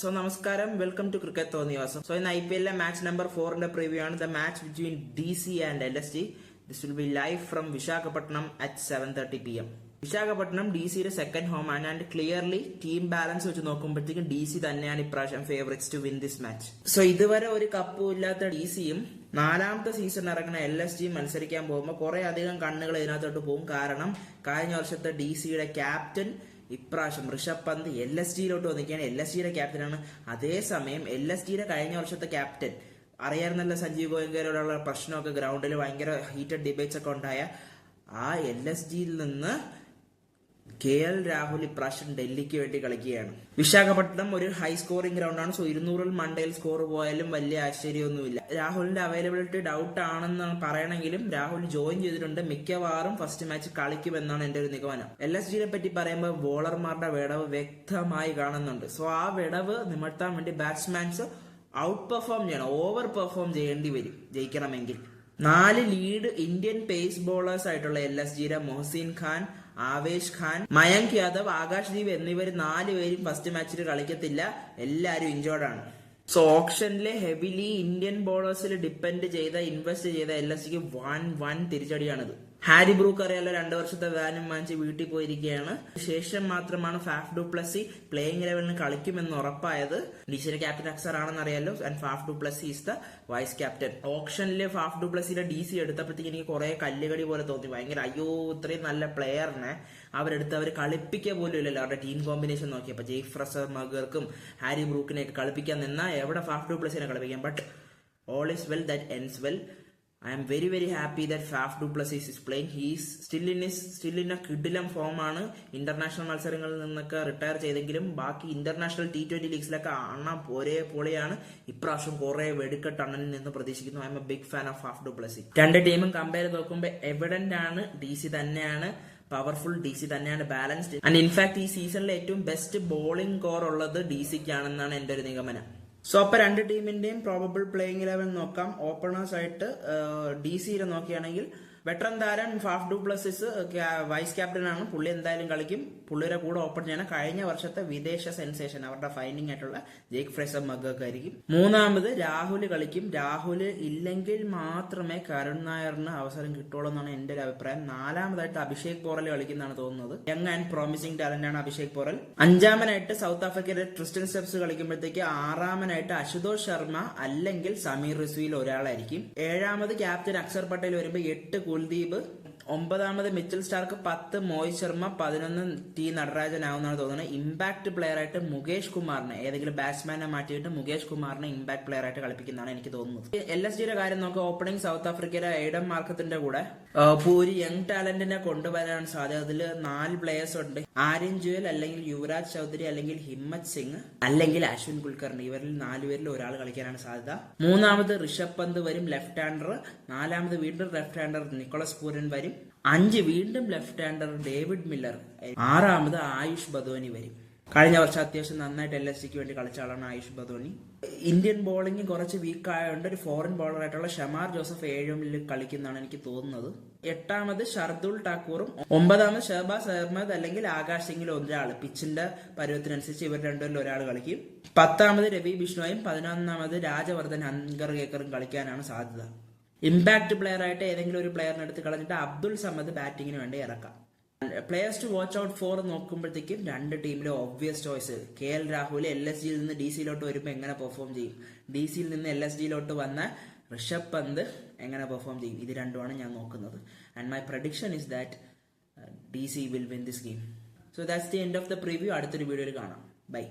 So നമസ്കാരം. Welcome to cricket തോന്നിവാസം so ഇന്ന് ഐ പി എല്ലിലെ മാച്ച് നമ്പർ ഫോറിന്റെ പ്രിവ്യൂ ആണ്. The match between D C and L S G this will be live from Visakhapatnam at seven thirty P M Visakhapatnam D സിയുടെ second home ആണ്. And clearly team balance വെച്ച് നോക്കുമ്പോഴത്തേക്കും D C തന്നെയാണ് ഇപ്രാവശ്യം favourites to win this match so ഇതുവരെ ഒരു കപ്പും ഇല്ലാത്ത ഡി സിയും നാലാമത്തെ സീസൺ ഇറങ്ങുന്ന എൽ എസ് ജി മത്സരിക്കാൻ പോകുമ്പോൾ കുറെ അധികം കണ്ണുകൾ ഇതിനകത്തോട്ട് പോകും. കാരണം കഴിഞ്ഞ വർഷത്തെ ഡി സിയുടെ ക്യാപ്റ്റൻ ഇപ്രാവശ്യം ഋഷഭ് പന്ത് എൽ എസ് ജിയിലോട്ട് വന്നിരിക്കുകയാണ്. എൽ എസ് ജിയുടെ ക്യാപ്റ്റനാണ് അതേസമയം എൽ എസ് ജിയുടെ കഴിഞ്ഞ വർഷത്തെ ക്യാപ്റ്റൻ അറിയാറുന്നല്ല സഞ്ജീവ് ഗോയങ്കരോടുള്ള പ്രശ്നമൊക്കെ ഗ്രൗണ്ടിൽ ഭയങ്കര ഹീറ്റഡ് ഡിബേറ്റ്സ് ഒക്കെ ഉണ്ടായ ആ എൽ എസ് ജിയിൽ നിന്ന് കെ എൽ രാഹുൽ ഇപ്രാവശ്യം ഡൽഹിക്ക് വേണ്ടി കളിക്കുകയാണ്. വിശാഖപട്ടണം ഒരു ഹൈ സ്കോറിംഗ് ഗ്രൗണ്ടാണ് സോ ഇരുന്നൂറിൽ മണ്ടയിൽ സ്കോർ പോയാലും വലിയ ആശ്ചര്യമൊന്നുമില്ല. രാഹുലിന്റെ അവൈലബിലിറ്റി ഡൗട്ട് ആണെന്ന് പറയണമെങ്കിലും രാഹുൽ ജോയിൻ ചെയ്തിട്ടുണ്ട്. മിക്കവാറും ഫസ്റ്റ് മാച്ച് കളിക്കുമെന്നാണ് എന്റെ ഒരു നിഗമനം. എൽ എസ് ജിയെ പറ്റി പറയുമ്പോൾ ബോളർമാരുടെ വിടവ് വ്യക്തമായി കാണുന്നുണ്ട്. സോ ആ വിടവ് നിമർത്താൻ വേണ്ടി ബാറ്റ്സ്മാൻസ് ഔട്ട് പെർഫോം ചെയ്യണം. ഓവർ പെർഫോം ചെയ്യേണ്ടി വരും. ജയിക്കണമെങ്കിൽ. നാല് ലീഡ് ഇന്ത്യൻ പേസ് ബോളേഴ്സ് ആയിട്ടുള്ള എൽ എസ് ജിയുടെ മൊഹസിൻ ഖാൻ ആവേശ് ഖാൻ മയങ്ക് യാദവ് ആകാശ് ദീപ് എന്നിവർ നാല് പേരും ഫസ്റ്റ് മാച്ചിൽ കളിക്കത്തില്ല. എല്ലാവരും ഇഞ്ചോർഡാണ് സോ ഓപ്ഷനിലെ ഹെവിലി ഇന്ത്യൻ ബോളേഴ്സിൽ ഡിപ്പെൻഡ് ചെയ്ത ഇൻവെസ്റ്റ് ചെയ്ത എൽ എസ് സിക്ക് വൺ വൺ തിരിച്ചടിയാണിത്. ഹാരി ബ്രൂക്ക് അറിയാലോ രണ്ടു വർഷത്തെ വാനും വാങ്ങിച്ച് വീട്ടിൽ പോയിരിക്കുകയാണ്. ശേഷം മാത്രമാണ് ഫാഫ് ഡു പ്ലസി പ്ലേയിങ് ലെവലിന് കളിക്കുമെന്ന് ഉറപ്പായത്. ഡിസിയുടെ ക്യാപ്റ്റൻ അക്സർ ആണെന്ന് അറിയാലോ and Faf du Plessis is the vice captain ഓപ്ഷനിൽ ഫാഫ് ഡു പ്ലസിയുടെ ഡി സി എടുത്തപ്പോഴത്തേക്ക് എനിക്ക് കുറെ കല്ലുകടി പോലെ തോന്നി. ഭയങ്കര അയ്യോ ഇത്രയും നല്ല പ്ലെയറിനെ അവരെടുത്ത് അവർ കളിപ്പിക്കുക പോലും ഇല്ലല്ലോ. അവരുടെ ടീം കോമ്പിനേഷൻ നോക്കിയപ്പോൾ ജെയ്ഫ് ഫ്രസർ മഗർക്കും ഹാരി ബ്രൂക്കിനെയൊക്കെ കളിപ്പിക്കാൻ നിന്നാൽ എവിടെ ഫാഫ് ഡു പ്ലസിനെ കളിപ്പിക്കാം but all is well that ends well I'm very very happy that Faf du Plessis is is playing he's still in is still in a കിഡിലം ഫോമാണ് ഇന്റർനാഷണൽ മത്സരങ്ങളിൽ നിന്നൊക്കെ retire ചെയ്തെങ്കിലും ബാക്കി ഇന്റർനാഷണൽ ടി ട്വന്റി ലീഗ്സിലൊക്കെ അണ്ണ ഒരേ പോലെയാണ് ഇപ്രാവശ്യം കുറെ വെടിക്കെട്ട് അണ്ണനിൽ നിന്ന് പ്രതീക്ഷിക്കുന്നു. I'm a big fan of Faf du Plessis രണ്ട് ടീമും കമ്പയർ നോക്കുമ്പോൾ എവിഡന്റ് ആണ്. ഡി സി തന്നെയാണ്. പവർഫുൾ ഡി സി തന്നെയാണ്. ബാലൻസ്ഡ് ആൻഡ് ഇൻഫാക്ട് ഈ സീസണിലെ ഏറ്റവും ബെസ്റ്റ് ബോളിംഗ് കോർ ഉള്ളത് ഡി സിക്കാണെന്നാണ് എന്റെ ഒരു നിഗമനം. സോ അപ്പൊ രണ്ട് ടീമിന്റെയും പ്രോബബിൾ പ്ലേയിങ് ഇലവൻ നോക്കാം. ഓപ്പണേഴ്സ് ആയിട്ട് ഡി സിയിലെ നോക്കുകയാണെങ്കിൽ വെറ്ററൻ താരൻ ഫാഫ് ഡു പ്ലസിസ് വൈസ് ക്യാപ്റ്റനാണ്. പുള്ളി എന്തായാലും കളിക്കും. പുള്ളിയുടെ കൂടെ ഓപ്പൺ ചെയ്യണം കഴിഞ്ഞ വർഷത്തെ വിദേശ സെൻസേഷൻ അവരുടെ ഫൈനിങ് ആയിട്ടുള്ള ജേക്ക് ഫ്രേസർ മഗ്ഗൊക്കെ ആയിരിക്കും. മൂന്നാമത് രാഹുൽ കളിക്കും. രാഹുൽ ഇല്ലെങ്കിൽ മാത്രമേ കരുൺ നായറിന് അവസരം കിട്ടുള്ളൂ എന്നാണ് എന്റെ ഒരു അഭിപ്രായം. നാലാമതായിട്ട് അഭിഷേക് പോറൽ കളിക്കുന്നതാണ് തോന്നുന്നത്. യങ് ആൻഡ് പ്രോമിസിംഗ് ടാലന്റ് ആണ് അഭിഷേക് പോറൽ. അഞ്ചാമനായിട്ട് സൗത്ത് ആഫ്രിക്കയുടെ ട്രിസ്റ്റൻ സ്റ്റെപ്സ് കളിക്കുമ്പോഴത്തേക്ക് ആറാമനായിട്ട് അശുതോഷ് ശർമ്മ അല്ലെങ്കിൽ സമീർ റിസ്വിയിൽ ഒരാളായിരിക്കും. ഏഴാമത് ക്യാപ്റ്റൻ അക്ഷർ പട്ടേൽ വരുമ്പോൾ എട്ട് Goldweber ഒമ്പതാമത് മിച്ചൽ സ്റ്റാർക്ക് പത്ത് മോഹിത് ശർമ്മ പതിനൊന്ന് ടി നടരാജൻ ആവുന്നതാണ് തോന്നുന്നത്. ഇമ്പാക്ട് പ്ലെയർ ആയിട്ട് മുകേഷ് കുമാറിനെ ഏതെങ്കിലും ബാറ്റ്സ്മാനെ മാറ്റിയിട്ട് മുകേഷ് കുമാറിനെ ഇമ്പാക്ട് പ്ലെയർ ആയിട്ട് കളിപ്പിക്കുന്നതാണ് എനിക്ക് തോന്നുന്നത്. എൽ എസ് ജിയുടെ കാര്യം നോക്കുക ഓപ്പണിംഗ് സൗത്ത് ആഫ്രിക്കയിലെ എയ്ഡൻ മാർക്കത്തിന്റെ കൂടെ ഒരു യങ് ടാലന്റിനെ കൊണ്ടുവരാൻ സാധ്യത. അതിൽ നാല് പ്ലേയേഴ്സ് ഉണ്ട്. ആര്യൻ ജുവൽ അല്ലെങ്കിൽ യുവരാജ് ചൗധരി അല്ലെങ്കിൽ ഹിമ്മത് സിംഗ് അല്ലെങ്കിൽ അശ്വിൻ കുൽക്കർണി. ഇവരിൽ നാലുപേരിൽ ഒരാൾ കളിക്കാനാണ് സാധ്യത. മൂന്നാമത് ഋഷഭ് പന്ത് വരും ലെഫ്റ്റ് ഹാൻഡർ നാലാമത് വീണ്ടും ലെഫ്റ്റ് ഹാൻഡർ നിക്കോളസ് പൂരൻ വരും. അഞ്ച് വീണ്ടും ലെഫ്റ്റ് ഹാൻഡർ ഡേവിഡ് മില്ലർ. ആറാമത് ആയുഷ് ബദോനി വരും. കഴിഞ്ഞ വർഷം അത്യാവശ്യം നന്നായിട്ട് എൽ എസ് സിക്ക് വേണ്ടി കളിച്ച ആളാണ് ആയുഷ് ബദോനി ഇന്ത്യൻ ബോളിംഗ് കുറച്ച് വീക്ക് ആയതുകൊണ്ട് ഒരു ഫോറിൻ ബോളർ ആയിട്ടുള്ള ഷമാർ ജോസഫ് ഏഴുമിൽ കളിക്കുന്നതാണ് എനിക്ക് തോന്നുന്നത്. എട്ടാമത് ഷർദുൽ ടാക്കൂറും ഒമ്പതാമത് ഷഹബാസ് അഹമ്മദ് അല്ലെങ്കിൽ ആകാശ് സിംഗിൽ ഒരാൾ പിച്ചിന്റെ പരുവത്തിനനുസരിച്ച് ഇവർ രണ്ടുപേരിൽ ഒരാൾ കളിക്കും. പത്താമത് രവി ബിഷ്ണോയും പതിനൊന്നാമത് രാജവർദ്ധൻ ഹൻഗർ കേക്കറും കളിക്കാനാണ് സാധ്യത. ഇമ്പാക്ട് പ്ലെയർ ആയിട്ട് ഏതെങ്കിലും ഒരു പ്ലെയറിനെ എടുത്ത് കളഞ്ഞിട്ട് അബ്ദുൾ സമദ് ബാറ്റിങ്ങിന് വേണ്ടി ഇറക്കാം. Players to watch out for നോക്കുമ്പോഴത്തേക്കും രണ്ട് ടീമിലെ obvious choice K L Rahul L S ജിയിൽ നിന്ന് ഡി സിയിലോട്ട് വരുമ്പോൾ എങ്ങനെ പെർഫോം ചെയ്യും? ഡി സിയിൽ നിന്ന് എൽ എസ് ജിയിലോട്ട് വന്ന ഋഷഭ് പന്ത് എങ്ങനെ പെർഫോം ചെയ്യും? ഇത് രണ്ടുമാണ് ഞാൻ നോക്കുന്നത്. And my prediction is that D C will win this game so that's the end of the preview അടുത്തൊരു വീഡിയോയിൽ കാണാം. ബൈ